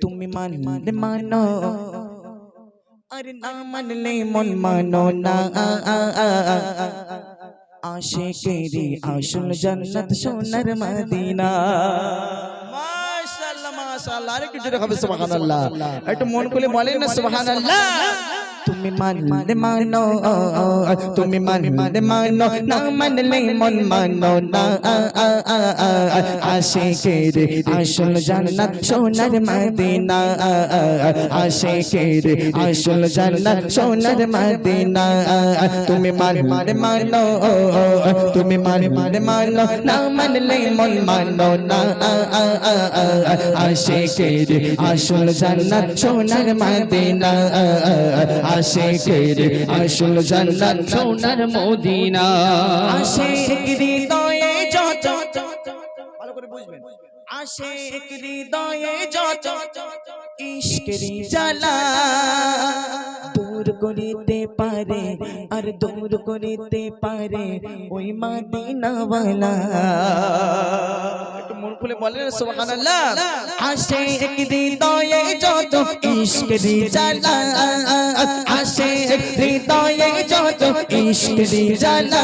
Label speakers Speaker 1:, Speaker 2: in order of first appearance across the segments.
Speaker 1: তুমি মান মানো আরে না মানলে মন মানো না আশেকেরি আসল জান্নাত সোনার মদিনা মাশাআল্লাহ মাশাআল্লাহ আরেকটু জোরে হবে সুবহানাল্লাহ একটু মন খুলে বলেন না সুবহানাল্লাহ তুমি মানলে মানো তুমি মানলে মানো না মানলে মন মানো না আশেকের আসল জান্নাত সোনার মদিনা আশেকের আসল জান্নাত সোনার মদিনা তুমি মানলে মানো তুমি মানলে মানো না মানলে মন মানো না আশেকের আসল জান্নাত সোনার মদিনা আশেকের আসল জান্নাত
Speaker 2: সোনার মদিনা।
Speaker 1: আশেক হৃদয়ে যত ভালো করে বুঝবেন। আশেক হৃদয়ে যত ইশকেরি জ্বালা দূর করিতে পারে আর দূর করিতে পারে ওই মাদিনাওয়ালা। মন খুলে বলেন সুবহানাল্লাহ আশেক হৃদয়ে যত ইশকেরি জ্বালা আশেক হৃদয়ে যত ইশক ইশকেরি জ্বালা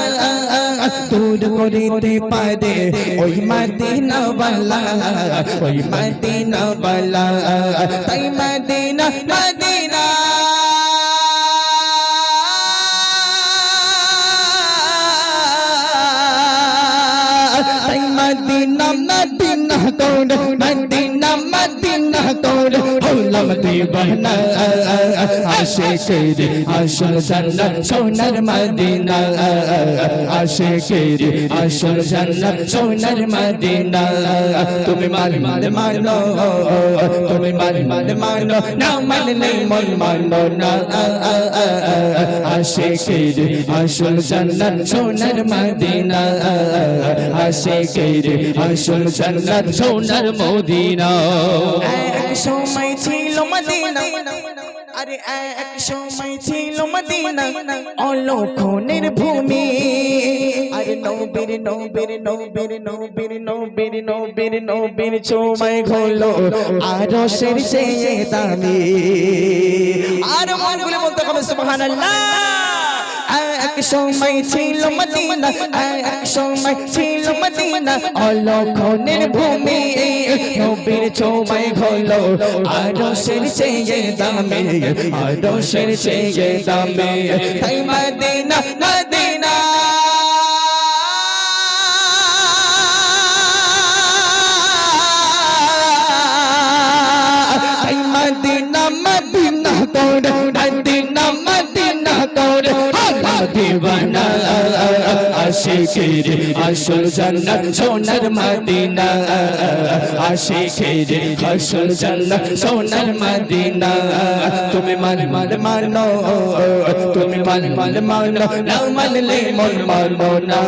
Speaker 1: দূর করিতে পারে ওই মাদিনাওয়ালা ওই মাদিনাওয়ালা তাই মদিনা মদিনা তাই মদিনা মদিনা কোন মদিনা মদিনা কোন হলাম দিবানা আশেকের আসল জান্নাত সোনার মদিনা আশেকের আসল জান্নাত সোনার মদিনা তুমি মান মান মানো তুমি মান মান মানো না মানলে মন মানো না আশেকের আসল জান্নাত সোনার মদিনা আশেকের আসল জান্নাত
Speaker 2: সোনার মদিনা।
Speaker 1: এক সময় ছিল মদিনা। আরে এক সময় ছিল মদিনা। অলক্ষণের ভূমি। আরে নবীর নবীর নবীর নবীর নবীর নবীর নবীর সময় হলো আরও চেয়ে দামি। আর মনগুলো বলতে হবে, সুবহানাল্লাহ। এক সময় ছিল মদিনা এক সময় ছিল মদিনা অলক্ষণের ভূমি নবীর চৌমাই হলো আরও সের চেয়ে দামে আরও সের চেয়ে দামে তাই মদিনা মদিনা মদিনা মদিনা করে মদিনা মদিনা করে দিবানা, আশিকের আসল জান্নাত সোনার মদিনা, আশিকের আসল জান্নাত সোনার মদিনা। তুমি মান মান, মানো, তুমি মান মান, মানো, না মানলে মন মানো না।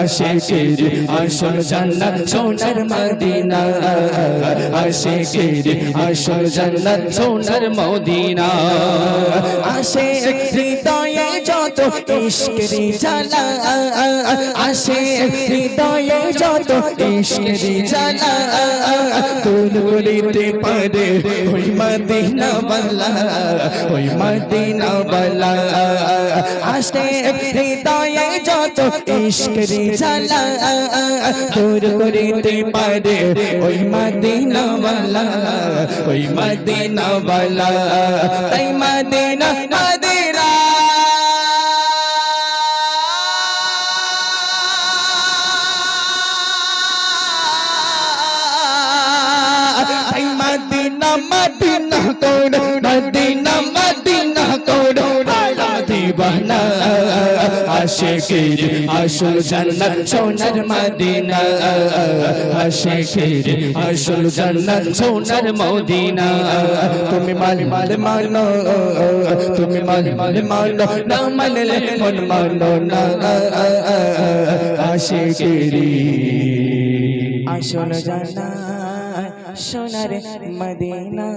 Speaker 1: আশিকের আসল জান্নাত সোনার মদিনা, আশিকের আসল জান্নাত
Speaker 2: সোনার মদিনা।
Speaker 1: আসে হৃদয়ে যত ইশকেরি জ্বালা আসে, হৃদয়ে যত ইশকেরি জ্বালা তুল করিতে পারে, ওই মদিনা বালা, ওই মদিনা বালা আসে, হৃদয়ে যত ইশকেরি জ্বালা দূর করিতে পারে, ওই মদিনা বালা, ওই মদিনা বালা। তাই মদিনা মদিনা কোন মদিনা মদিনা কোন দিবানা আশেকের আসল জান্নাত সোনার মদিনা আশেকের আসল জান্নাত
Speaker 2: সোনার মদিনা
Speaker 1: তুমি মাল মাল মানো তুমি মাল মাল মানো না মানলে মন মানো না আশেকেরি আসল জানা সোনার মদিনা।